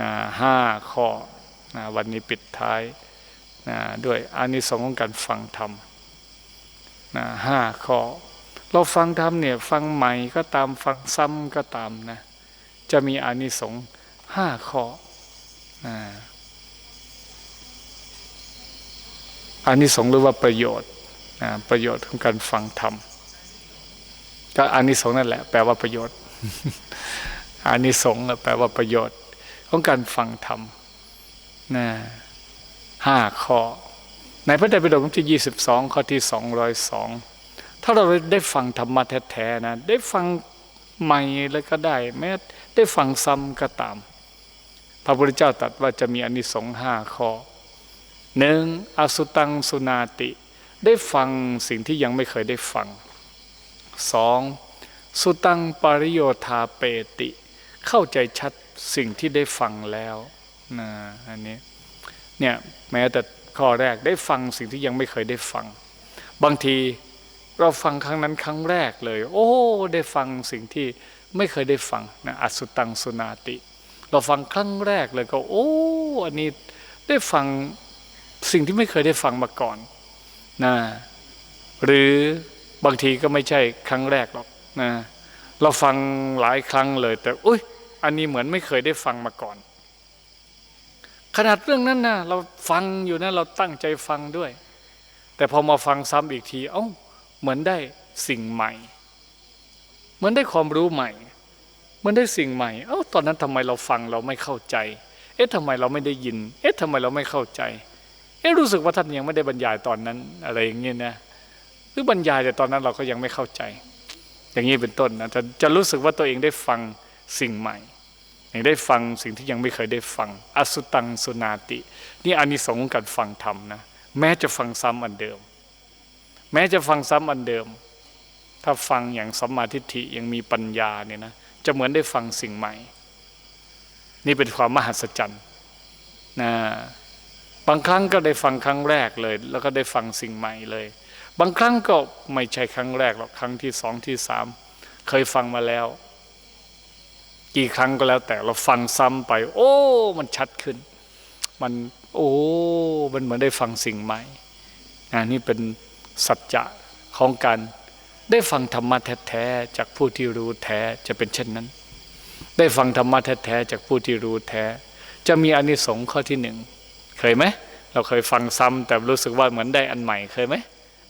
นะห้าข้อนะวันนี้ปิดท้ายนะด้วยอานิสงส์ของการฟังธรรมนะห้าข้อ เราฟังธรรมเนี่ยฟังใหม่ก็ตามฟังซ้ำก็ตามนะจะมีอานิสงส์ห้าข้อนะอานิสงส์หรือว่าประโยชน์นะประโยชน์ของการฟังธรรมก็อานิสงส์นั่นแหละแปลว่าประโยชน์อานิสงส์แปลว่าประโยชน์ ของการฟังธรรมนะห้าข้อ ในพระไตรปิฎกที่22ข้อที่202ถ้าเราได้ฟังธรรมะแท้ๆนะ ได้ฟังใหม่เลยก็ได้แม้ได้ฟังซ้ำก็ตาม พระพุทธเจ้าตรัสว่าจะมีอานิสงส์ห้าข้อหนึ่งอสุตังสุนาติ ได้ฟังสิ่งที่ยังไม่เคยได้ฟังสองสุตังปริโยธาเปติ เข้าใจชัด สิ่งที่ได้ฟังแล้วนะอันนี้เนี่ยแม้แต่ข้อแรกได้ฟังสิ่งที่ยังไม่เคยได้ฟัง บางทีเราฟังครั้งนั้นครั้งแรกเลย โอ้ ได้ฟังสิ่งที่ไม่เคยได้ฟังนะอสุตังสุนาติ เราฟังครั้งแรกเลยก็ โอ้อันนี้ได้ฟังสิ่งที่ไม่เคยได้ฟังมาก่อนนะหรือบางทีก็ไม่ใช่ครั้งแรกหรอกนะเราฟังหลายครั้งเลย แต่อุ้ย อันนี้เหมือนไม่เคยได้ฟังมาก่อน ขนาดเรื่องนั้นนะเราฟังอยู่นะเราตั้งใจฟังด้วย แต่พอมาฟังซ้ำอีกที เอ้าเหมือนได้สิ่งใหม่ เหมือนได้ความรู้ใหม่เหมือนได้สิ่งใหม่ เอ้าตอนนั้นทำไมเราฟังเราไม่เข้าใจ เอ๊ะทำไมเราไม่ได้ยิน เอ๊ะทำไมเราไม่เข้าใจ เอ๊ะรู้สึกว่าท่านยังไม่ได้บรรยายตอนนั้นอะไรอย่างเงี้ยนะหรือบรรยายแต่ตอนนั้นเราก็ยังไม่เข้าใจ อย่างนี้เป็นต้นนะจะจะรู้สึกว่าตัวเองได้ฟัง สิ่งใหม่ย่างได้ฟังสิ่งที่ยังไม่เคยได้ฟัง อสุตังสุนาติ นี่อานิสงส์ของการฟังธรรมนะ แม้จะฟังซ้ำอันเดิม แม้จะฟังซ้ำอันเดิม ถ้าฟังอย่างสัมมาทิฏฐิยังมีปัญญาเนี่ยนะ จะเหมือนได้ฟังสิ่งใหม่ นี่เป็นความมหัศจรรย์นะบางครั้งก็ได้ฟังครั้งแรกเลย แล้วก็ได้ฟังสิ่งใหม่เลย บางครั้งก็ไม่ใช่ครั้งแรกหรอก ครั้งที่สองที่สาม เคยฟังมาแล้ว กี่ครั้งก็แล้วแต่เราฟังซ้ำไป โอ้ มันชัดขึ้น มันโอ้มันเหมือนได้ฟังสิ่งใหม่นะนี่เป็นสัจจะของการได้ฟังธรรมะแท้ๆจากผู้ที่รู้แท้จะเป็นเช่นนั้น ได้ฟังธรรมะแท้ๆจากผู้ที่รู้แท้ จะมีอนิสงส์ข้อที่หนึ่งเคยไหมเราเคยฟังซ้ำแต่รู้สึกว่าเหมือนได้อันใหม่เคยไหม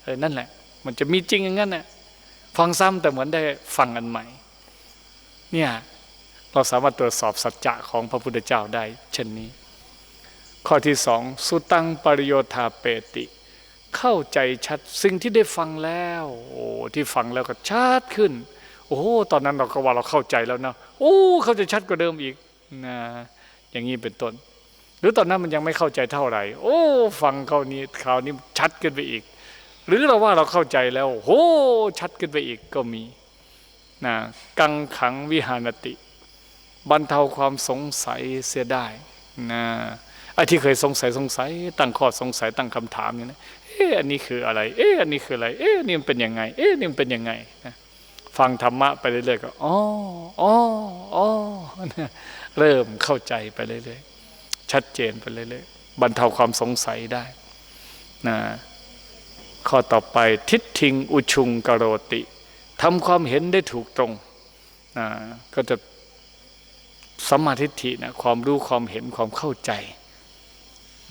เออนั่นแหละ มันจะมีจริงอย่างนั้นน่ะฟังซ้ำแต่เหมือนได้ฟังอันใหม่ เนี่ย เราสามารถตรวจสอบสัจจะของพระพุทธเจ้าได้ เช่นนี้ ข้อที่สองสุตังปริโยธาเปติ เข้าใจชัดสิ่งที่ได้ฟังแล้วโอ้ที่ฟังแล้วก็ชัดขึ้น โอ้ตอนนั้นเราก็ว่าเราเข้าใจแล้วนะโอ้เข้าใจชัดกว่าเดิมอีกนะอย่างนี้เป็นต้น หรือตอนนั้นมันยังไม่เข้าใจเท่าไหร่ โอ้ ฟังเขานี้คราวนี้ชัดขึ้นไปอีก หรือเราว่าเราเข้าใจแล้วโอ้ชัดขึ้นไปอีกก็มีนะกังขังวิหารติ บรรเทาความสงสัยเสียได้นะไอ้ที่เคยสงสัยสงสัย ตั้งข้อสงสัยตั้งคำถามอย่างนี้เอ๊ะอันนี้คืออะไร เอ๊ะอันนี้คืออะไร เอ๊ะนี่มันเป็นยังไง เอ๊ะนี่มันเป็นยังไงนะฟังธรรมะไปเรื่อยๆก็อ๋ออ๋ออ๋อเริ่มเข้าใจไปเรื่อยๆชัดเจนไปเรื่อยๆบรรเทาความสงสัยได้นะข้อต่อไปทิฏฐิงอุชุงกโรติทำความเห็นได้ถูกตรงนะก็จะ สัมมาทิฏฐินะความรู้ความเห็นความเข้าใจ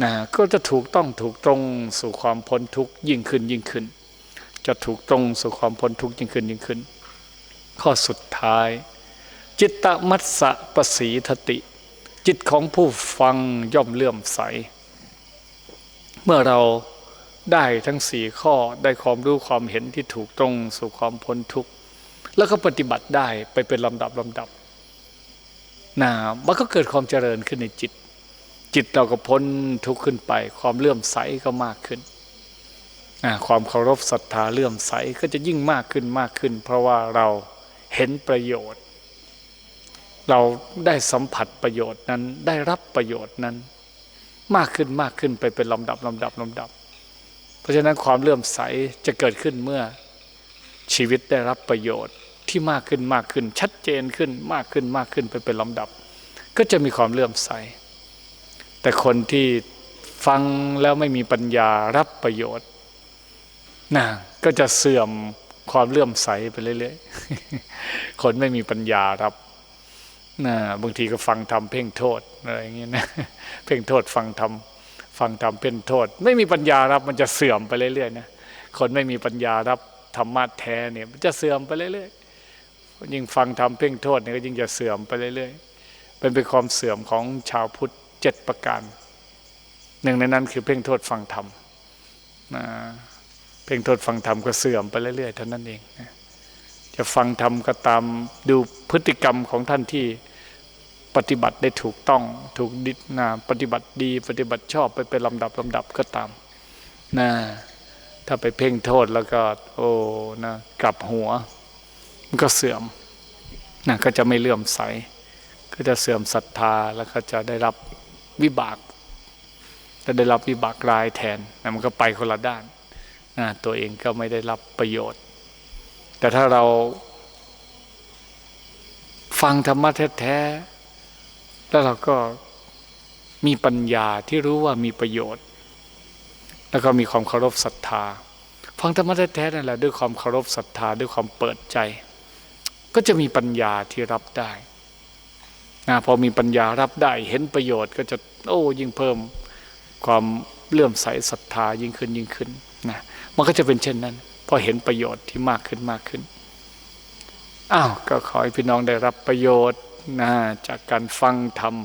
นะก็จะถูกต้องถูกตรงสู่ความพ้นทุกข์ยิ่งขึ้นยิ่งขึ้น จะถูกตรงสู่ความพ้นทุกข์ยิ่งขึ้นยิ่งขึ้น ข้อสุดท้าย จิตตมัสสะปสีทติ จิตของผู้ฟังย่อมเลื่อมใส เมื่อเราได้ทั้งสี่ข้อได้ความรู้ความเห็นที่ถูกตรงสู่ความพ้นทุกข์ แล้วก็ปฏิบัติได้ไปเป็นลำดับลำดับ นะมันก็เกิดความเจริญขึ้นในจิต จิตเราก็พ้นทุกข์ขึ้นไป ความเลื่อมใสก็มากขึ้นนะความเคารพศรัทธาเลื่อมใสก็จะยิ่งมากขึ้นมากขึ้น เพราะว่าเราเห็นประโยชน์ เราได้สัมผัสประโยชน์นั้นได้รับประโยชน์นั้น มากขึ้นมากขึ้นไปเป็นลำดับลำดับลำดับ เพราะฉะนั้นความเลื่อมใสจะเกิดขึ้นเมื่อชีวิตได้รับประโยชน์ ที่มากขึ้นมากขึ้น ชัดเจนขึ้นมากขึ้นมากขึ้นไปเป็นลำดับ ก็จะมีความเลื่อมใส แต่คนที่ฟังแล้วไม่มีปัญญารับประโยชน์นะก็จะเสื่อมความเลื่อมใสไปเรื่อยๆ คนไม่มีปัญญารับนะบางทีก็ฟังทำเพ่งโทษอะไรอย่างเงี้ยนะเพ่งโทษฟังทำฟังทำเป็นโทษ ไม่มีปัญญารับมันจะเสื่อมไปเรื่อยๆนะคนไม่มีปัญญารับธรรมะแท้เนี่ยมันจะเสื่อมไปเรื่อยๆ ยิ่งฟังทำเพ่งโทษเนี่ยก็ยิ่งจะเสื่อมไปเรื่อยๆเป็นเป็นความเสื่อมของชาวพุทธเจ็ดประการ หนึ่งในนั้นคือเพ่งโทษฟังธรรมนะเพ่งโทษฟังธรรมก็เสื่อมไปเรื่อยๆเท่านั้นเองนะจะฟังธรรมก็ตามดูพฤติกรรมของท่านที่ปฏิบัติได้ถูกต้องถูกดินะปฏิบัติดี ปฏิบัติชอบไปเป็นลำดับลำดับก็ตามนะถ้าไปเพ่งโทษแล้วก็ โอ้นะกลับหัว มันก็เสื่อมนะก็จะไม่เลื่อมใส ก็จะเสื่อมศรัทธาแล้วก็จะได้รับวิบากจะได้รับวิบากรายแทนนะมันก็ไปคนละด้านนะตัวเองก็ไม่ได้รับประโยชน์ แต่ถ้าเราฟังธรรมะแท้ๆแล้วเราก็มีปัญญาที่รู้ว่ามีประโยชน์ แล้วก็มีความเคารพศรัทธา ฟังธรรมะแท้ๆนั่นแหละด้วยความเคารพศรัทธาด้วยความเปิดใจ ก็จะมีปัญญาที่รับได้นะพอมีปัญญารับได้ เห็นประโยชน์ก็จะโอ้ยิ่งเพิ่มความเลื่อมใสศรัทธายิ่งขึ้นยิ่งขึ้นนะมันก็จะเป็นเช่นนั้น พอเห็นประโยชน์ที่มากขึ้นมากขึ้นอ้าวก็ขอให้พี่น้องได้รับประโยชน์นะจากการฟังธรรม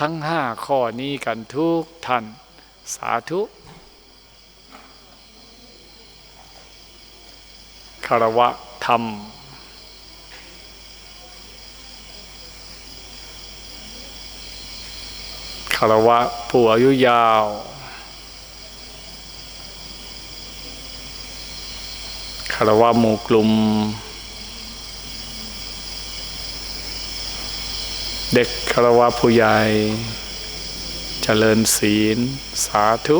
ทั้งห้าข้อนี้กันทุกท่านสาธุคารวะธรรม คารวะผู้อายุยาว คารวะหมู่กลุ่ม เด็กคารวะผู้ใหญ่ เจริญศีล สาธุ